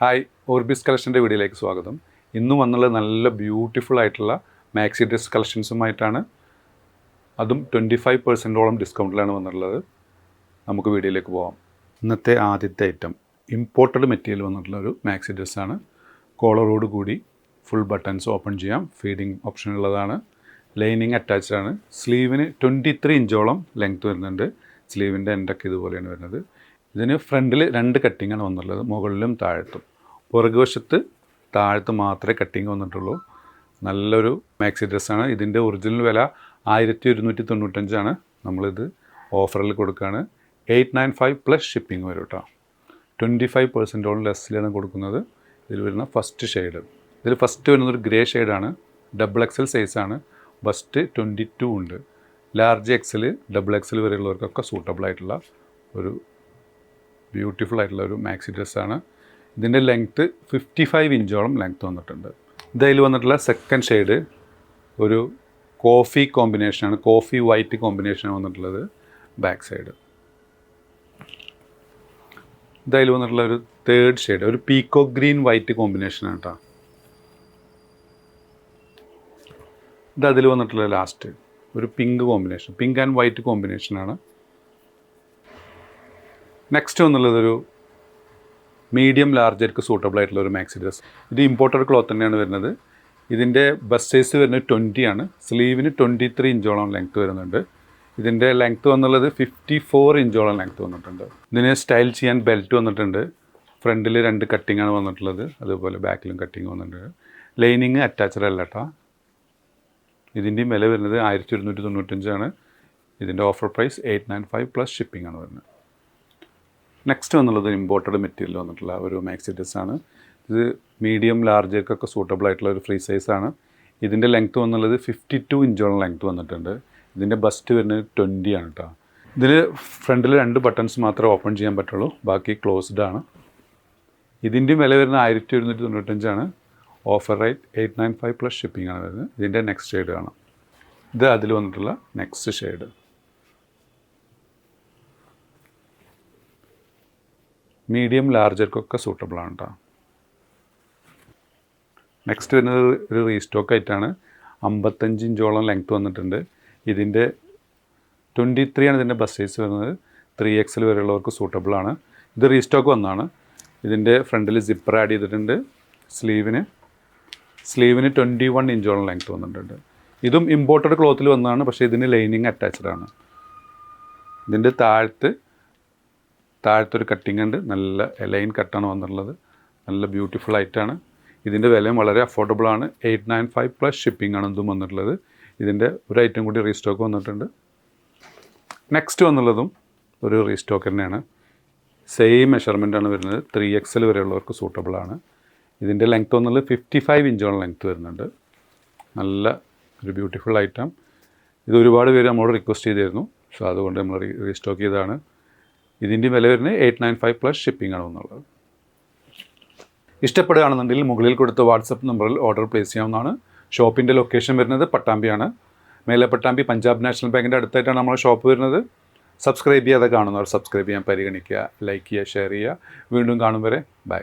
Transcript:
Hi Orbis കളക്ഷന്റെ വീഡിയോയിലേക്ക് സ്വാഗതം. ഇന്ന് വന്നുള്ള നല്ല ബ്യൂട്ടിഫുൾ ആയിട്ടുള്ള മാക്സി ഡ്രസ് കളക്ഷൻസുമായിട്ടാണ് അതും ട്വന്റി ഫൈവ് പെർസെന്റോളം ഡിസ്കൗണ്ടിലാണ് വന്നിട്ടുള്ളത്. നമുക്ക് വീഡിയോയിലേക്ക് പോകാം ഇന്നത്തെ ആദ്യത്തെ ഐറ്റം ഇമ്പോർട്ടഡ് മെറ്റീരിയൽ വന്നിട്ടുള്ള ഒരു മാക്സി ഡ്രസ്സാണ്. കോളറോട് കൂടി ഫുൾ ബട്ടൺസ് ഓപ്പൺ ചെയ്യാം. ഫീഡിങ് ഓപ്ഷൻ ഉള്ളതാണ്. ലൈനിങ് അറ്റാച്ച്ഡ് ആണ്. സ്ലീവിന് ട്വന്റി ത്രീ ഇഞ്ചോളം ലെങ്ത് വരുന്നുണ്ട്. സ്ലീവിന്റെ എൻഡൊക്കെ ഇതുപോലെയാണ് വരുന്നത്. ഇതിന് ഫ്രണ്ടിൽ രണ്ട് കട്ടിങ്ങാണ് വന്നിട്ടുള്ളത്. മുകളിലും താഴത്തും. പുറകുവശത്ത് താഴത്ത് മാത്രമേ കട്ടിങ് വന്നിട്ടുള്ളൂ. നല്ലൊരു മാക്സി ഡ്രസ്സാണ് ഇതിന്റെ ഒറിജിനൽ വില ആയിരത്തി ഒരുന്നൂറ്റി തൊണ്ണൂറ്റഞ്ചാണ് നമ്മളിത് ഓഫറിൽ കൊടുക്കുകയാണ് eight nine five plus shipping വരും കേട്ടോ ട്വന്റി ഫൈവ് പെർസെന്റോളം ലെസ്സിലാണ് കൊടുക്കുന്നത്. ഇതിൽ വരുന്ന ഫസ്റ്റ് ഷെയ്ഡ് ഇതിൽ ഫസ്റ്റ് വരുന്നത് ഒരു ഗ്രേ ഷെയ്ഡാണ് ഡബിൾ എക്സൽ സൈസാണ് ബസ്റ്റ് ട്വന്റി ടു ഉണ്ട്. ലാർജ് എക്സൽ ഡബിൾ എക്സൽ വരെയുള്ളവർക്കൊക്കെ സൂട്ടബിൾ ആയിട്ടുള്ള ഒരു ബ്യൂട്ടിഫുൾ ആയിട്ടുള്ള ഒരു മാക്സി ഡ്രസ്സാണ് ഇതിന്റെ ലെങ്ത്ത് ഫിഫ്റ്റി ഫൈവ് ഇഞ്ചോളം ലെങ്ത്ത് വന്നിട്ടുണ്ട്. ഇതിൽ വന്നിട്ടുള്ള സെക്കൻഡ് ഷെയ്ഡ് ഒരു കോഫി കോമ്പിനേഷനാണ് കോഫി വൈറ്റ് കോമ്പിനേഷനാണ് വന്നിട്ടുള്ളത് ബാക്ക് സൈഡ് ഇതിൽ വന്നിട്ടുള്ള ഒരു തേർഡ് ഷെയ്ഡ് ഒരു പീക്കോ ഗ്രീൻ വൈറ്റ് കോമ്പിനേഷനാണ് കേട്ടോ ഇത് അതിൽ വന്നിട്ടുള്ള ലാസ്റ്റ് ഒരു pink combination pink and white കോമ്പിനേഷനാണ് നെക്സ്റ്റ് എന്നുള്ളതൊരു മീഡിയം ലാർജർക്ക് സൂട്ടബിൾ ആയിട്ടുള്ള ഒരു മാക്സി ഡ്രസ് ഇത് ഇമ്പോർട്ടഡ് ക്ലോത്ത് തന്നെയാണ് വരുന്നത്. ഇതിന്റെ ബസ് സൈസ് വരുന്നത് ട്വന്റി ആണ്. സ്ലീവിന് ട്വന്റി ത്രീ ഇഞ്ചോളം ലെങ്ത്ത് വരുന്നുണ്ട്. ഇതിന്റെ ലെങ്ത്ത് വന്നുള്ളത് ഫിഫ്റ്റി ഫോർ ഇഞ്ചോളം ലെങ്ത്ത് വന്നിട്ടുണ്ട്. ഇതിന് സ്റ്റൈൽ ചെയ്യാൻ ബെൽറ്റ് വന്നിട്ടുണ്ട്. ഫ്രണ്ടിൽ രണ്ട് കട്ടിംഗ് ആണ് വന്നിട്ടുള്ളത്. അതുപോലെ ബാക്കിലും കട്ടിങ് വന്നിട്ടുണ്ട്. ലൈനിങ് അറ്റാച്ചഡ് അല്ല കേട്ടോ ഇതിന്റെയും വില വരുന്നത് ആയിരത്തി ഒരുന്നൂറ്റി തൊണ്ണൂറ്റഞ്ചാണ് ഇതിന്റെ offer price eight nine five plus shipping ആണ് വരുന്നത്. നെക്സ്റ്റ് വന്നുള്ളത് ഇമ്പോർട്ടഡ് മെറ്റീരിയൽ വന്നിട്ടുള്ള ഒരു മാക്സി ആണ്. ഇത് മീഡിയം ലാർജർക്കൊക്കെ സൂട്ടബിൾ ആയിട്ടുള്ള ഒരു ഫ്രീ സൈസാണ് ഇതിന്റെ ലെങ്ത്ത് വന്നുള്ളത് ഫിഫ്റ്റി ടു ഇഞ്ചോളം ലെങ്ത്ത് വന്നിട്ടുണ്ട്. ഇതിന്റെ ബസ്റ്റ് വരുന്നത് ട്വന്റി ആണ് കേട്ടോ ഇതിൽ ഫ്രണ്ടിൽ രണ്ട് ബട്ടൺസ് മാത്രമേ ഓപ്പൺ ചെയ്യാൻ പറ്റുള്ളൂ. ബാക്കി ക്ലോസ്ഡ് ആണ്. ഇതിന്റെയും വില വരുന്നത് ആയിരത്തി ഒരുന്നൂറ്റി തൊണ്ണൂറ്റഞ്ചാണ് offer rate eight nine five plus shipping ആണ് വരുന്നത്. ഇതിന്റെ നെക്സ്റ്റ് ഷെയ്ഡ് കാണാം. ഇത് അതിൽ വന്നിട്ടുള്ള നെക്സ്റ്റ് ഷെയ്ഡ് മീഡിയം ലാർജർക്കൊക്കെ സൂട്ടബിൾ ആണ് കേട്ടോ നെക്സ്റ്റ് വരുന്നത് ഒരു റീസ്റ്റോക്ക് ആയിട്ടാണ്. അമ്പത്തഞ്ച് ഇഞ്ചോളം ലെങ്ത്ത് വന്നിട്ടുണ്ട്. ഇതിന്റെ ട്വന്റി ത്രീ ആണ് ഇതിന്റെ ബസ് സൈസ് വരുന്നത്. ത്രീ എക്സിൽ വരെയുള്ളവർക്ക് സൂട്ടബിൾ ആണ്. ഇത് റീസ്റ്റോക്ക് വന്നാണ്. ഇതിന്റെ ഫ്രണ്ടിൽ സിപ്പർ ആഡ് ചെയ്തിട്ടുണ്ട്. സ്ലീവിന്. സ്ലീവിന് ട്വന്റി വൺ ഇഞ്ചോളം ലെങ്ത്ത് വന്നിട്ടുണ്ട്. ഇതും ഇമ്പോർട്ടഡ് ക്ലോത്തിൽ വന്നതാണ്. പക്ഷേ ഇതിന് ലൈനിങ് അറ്റാച്ച്ഡ് ആണ്. ഇതിന്റെ താഴത്ത് താഴത്തൊരു കട്ടിങ് ഉണ്ട്. നല്ല ലൈൻ കട്ടാണ് വന്നിട്ടുള്ളത്. നല്ല ബ്യൂട്ടിഫുൾ ആയിട്ടാണ് ഇതിന്റെ വിലയും വളരെ അഫോർഡബിൾ ആണ്. Eight nine five plus shipping ആണ് ഇതും വന്നിട്ടുള്ളത്. ഇതിന്റെ ഒരു ഐറ്റം കൂടി റീസ്റ്റോക്ക് വന്നിട്ടുണ്ട്. നെക്സ്റ്റ് വന്നുള്ളതും ഒരു റീസ്റ്റോക്ക് തന്നെയാണ്. സെയിം മെഷർമെന്റ് ആണ് വരുന്നത്. ത്രീ എക്സൽ വരെയുള്ളവർക്ക് സൂട്ടബിൾ ആണ്. ഇതിന്റെ ലെങ്ത്ത് വന്നുള്ളത് ഫിഫ്റ്റി ഫൈവ് ഇഞ്ചോളം ലെങ്ത്ത് വരുന്നുണ്ട്. നല്ല ഒരു ബ്യൂട്ടിഫുൾ ഐറ്റം ഇത് ഒരുപാട് പേര് നമ്മളോട് റിക്വസ്റ്റ് ചെയ്തിരുന്നു. സോ അതുകൊണ്ട് നമ്മൾ റീസ്റ്റോക്ക് ചെയ്തതാണ്. ഇതിന്റെ വില വരുന്നത് eight nine five plus shipping ആണ് എന്നുള്ളത്. ഇഷ്ടപ്പെടുകയാണെന്നുണ്ടെങ്കിൽ മുകളിൽ കൊടുത്ത വാട്സപ്പ് നമ്പറിൽ ഓർഡർ പ്ലേസ് ചെയ്യാവുന്നതാണ്. ഷോപ്പിന്റെ ലൊക്കേഷൻ വരുന്നത് പട്ടാമ്പിയാണ്. മേലെ പട്ടാമ്പി പഞ്ചാബ് നാഷണൽ ബാങ്കിന്റെ അടുത്തായിട്ടാണ് നമ്മുടെ ഷോപ്പ് വരുന്നത്. സബ്സ്ക്രൈബ് ചെയ്യാതെ കാണുന്നവർ സബ്സ്ക്രൈബ് ചെയ്യാൻ പരിഗണിക്കുക. ലൈക്ക് ചെയ്യുക ഷെയർ ചെയ്യുക. വീണ്ടും കാണും വരെ. ബൈ